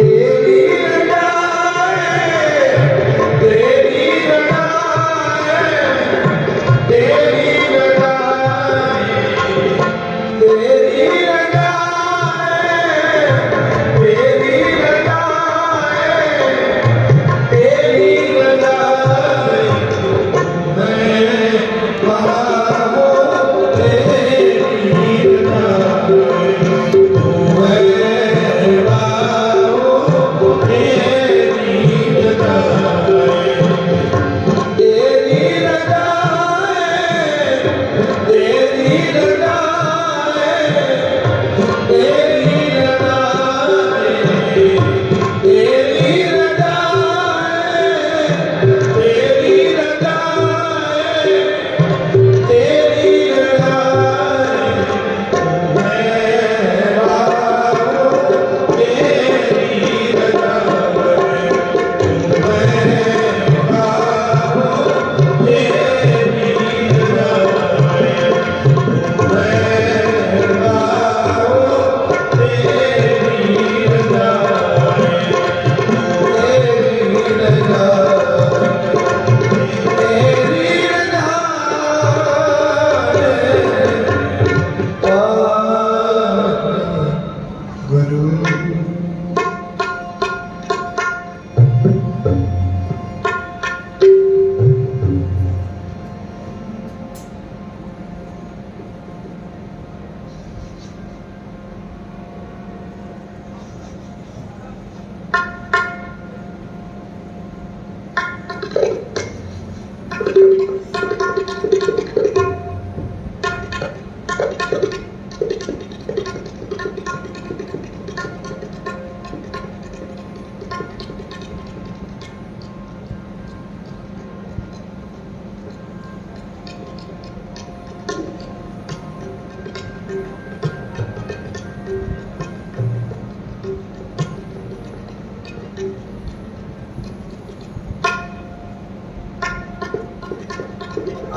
Yeah.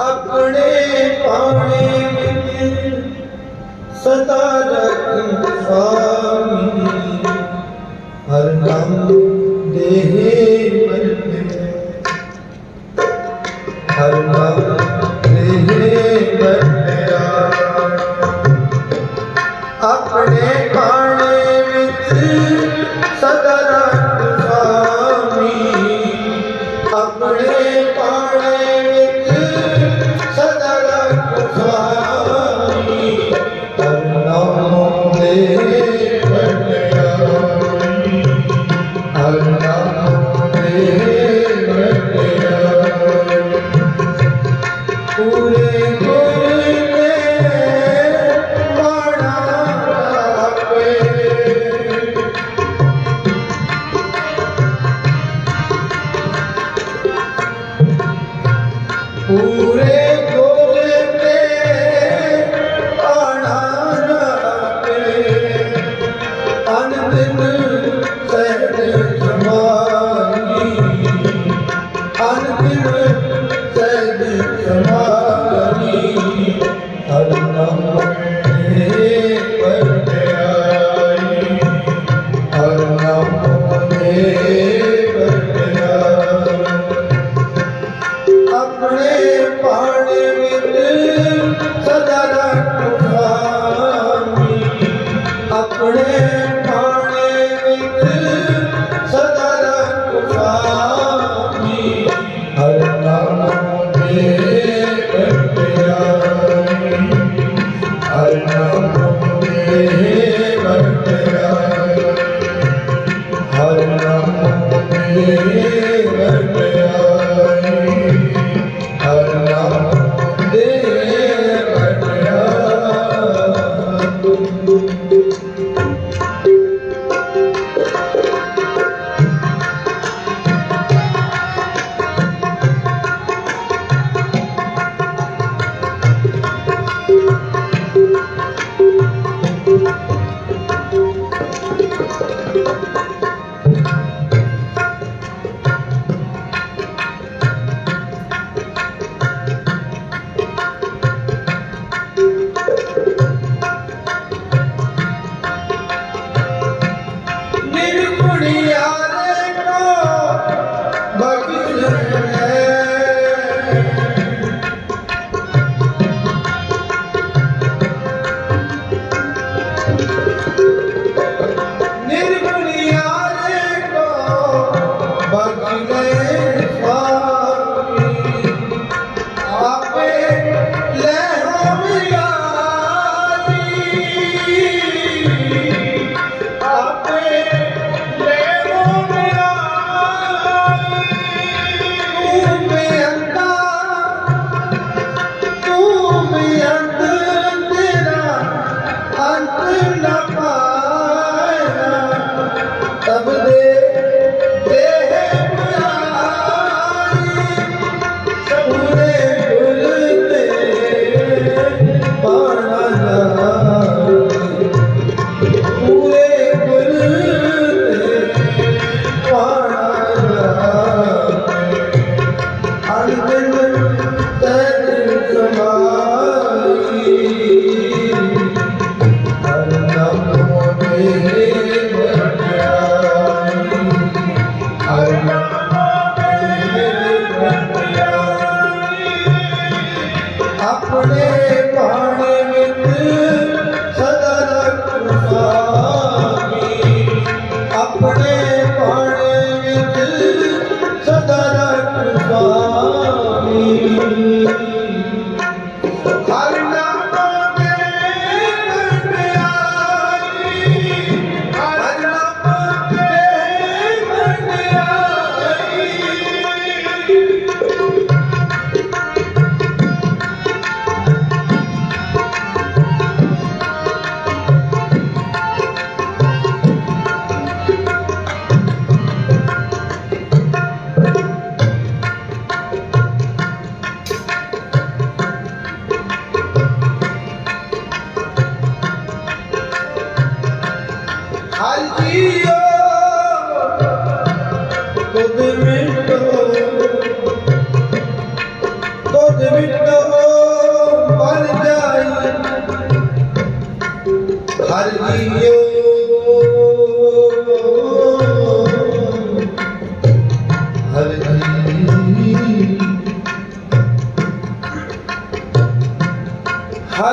ਆਪਣੇ ਪਾਣੇ ਵਿੱਚ ਸਦਾ ਰਖ ਸੁਆਮੀ ਹਰ ਨਾਮ ਦੇਹੇ nada.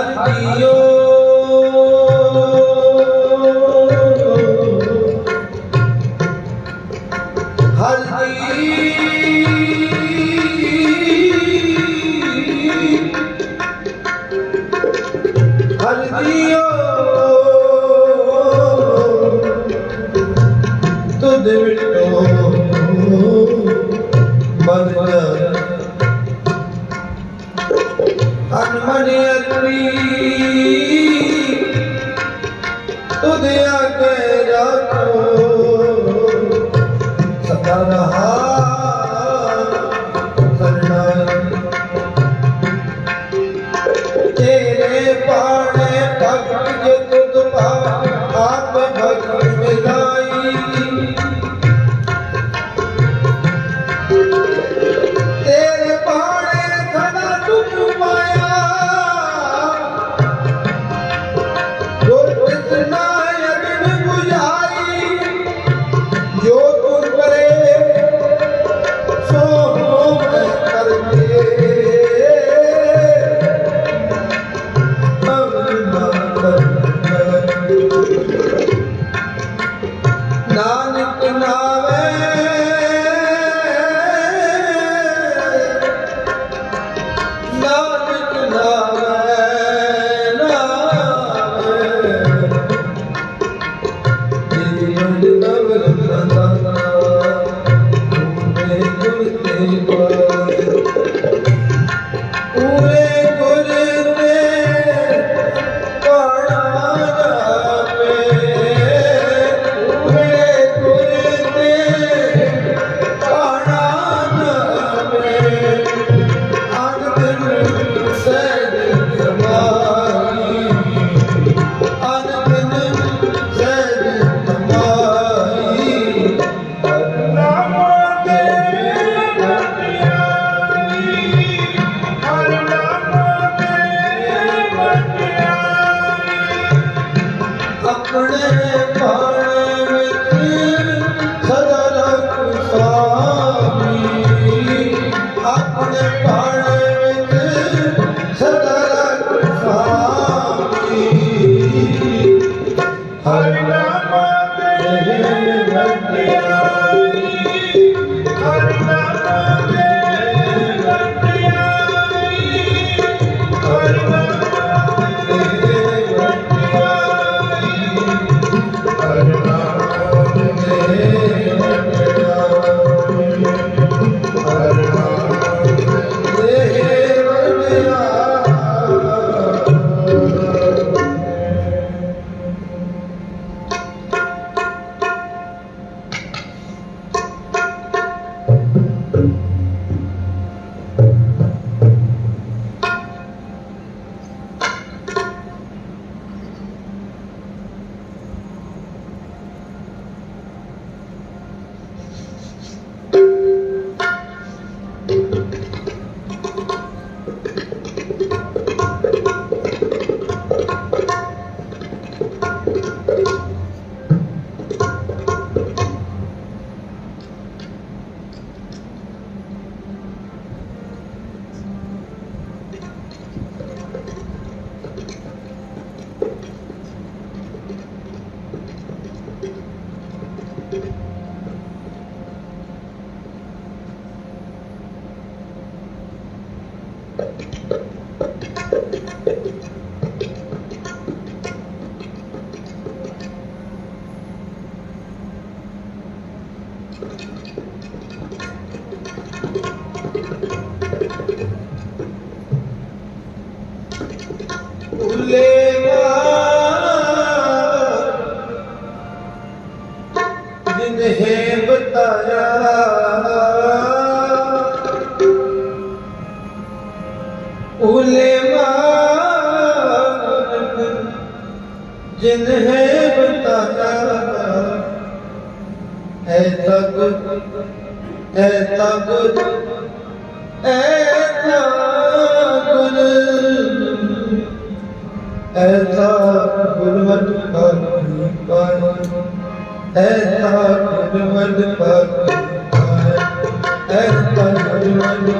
ਹਰ ਜੀਓ ਸਦਾ ਰਹਾ ਸਰਨਾਈ जिन्हें बताता है तक है तक है गुल ऐसा गुलवत पर ऐसा गुलवत पर ऐसा गुलवत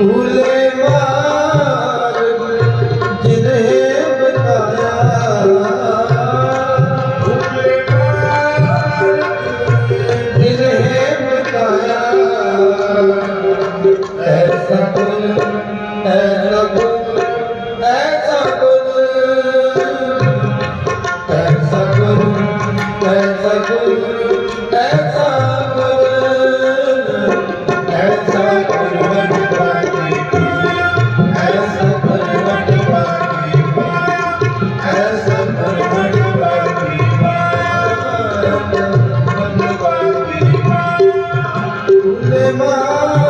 Ule. আল্লাহ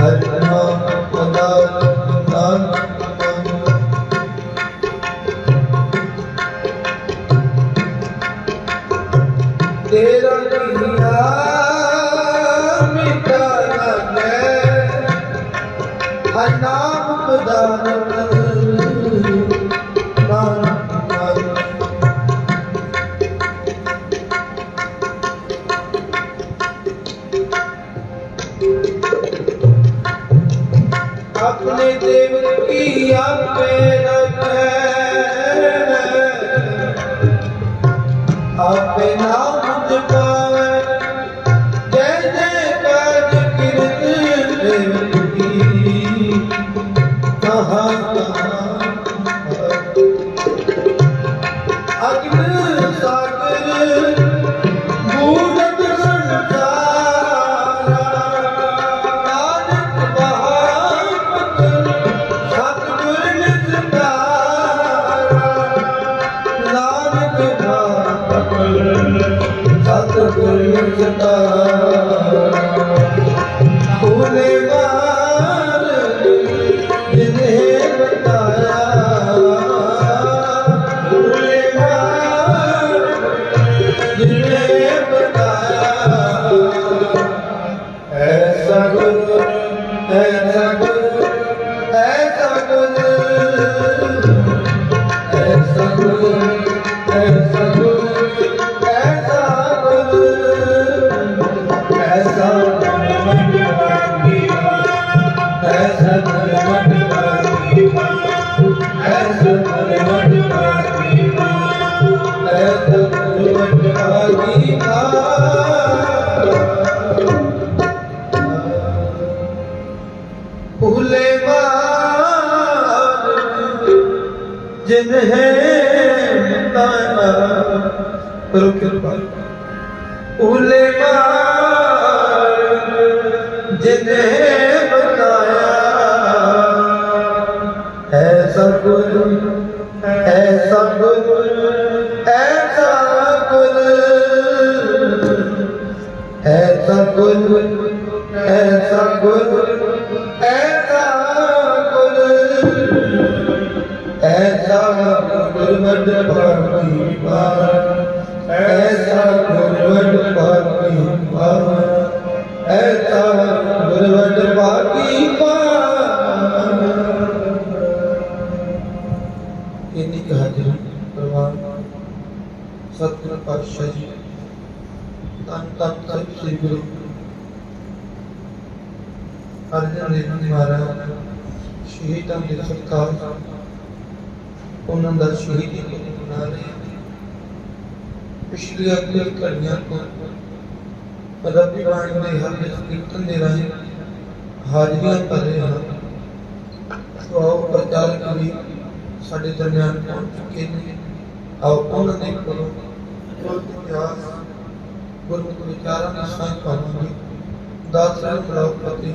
हर Hare Ei, ei, ei. Arjan Dev ji ਸ਼ਹੀਦਾਂ ਦੇ ਸਰਕਾਰ, ਉਹਨਾਂ ਦਾ ਸ਼ਹੀਦੀ ਮਨਾ ਰਹੇ ਪਿਛਲੀਆਂ ਕੁਝ ਘੜੀਆਂ ਤੋਂ ਰੱਬੀ ਬਾਣੀ ਦੇ ਹਰ ਕੀਰਤਨ ਦੇ ਰਾਹੀਂ ਹਾਜ਼ਰੀਆਂ ਕਰ ਰਹੇ ਹਾਂ ਸੋ ਆਓ ਪ੍ਰਚਾਰਕ ਵੀ ਸਾਡੇ ਦਰਮਿਆਨ ਪਹੁੰਚ ਚੁੱਕੇ ਨੇ। ਆਓ ਉਹਨਾਂ ਦੇ ਕੋਲੋਂ ਗੁਰ ਇਤਿਹਾਸ ਗੁਰਮੁਖ ਵਿਚਾਰਾਂ ਦੀ ਸਾਂਝ ਪਾਵਾਂਗੇ। ਦਾਸ ਸਾਹਿਬ ਬਲਾਉ ਫਤਿਹ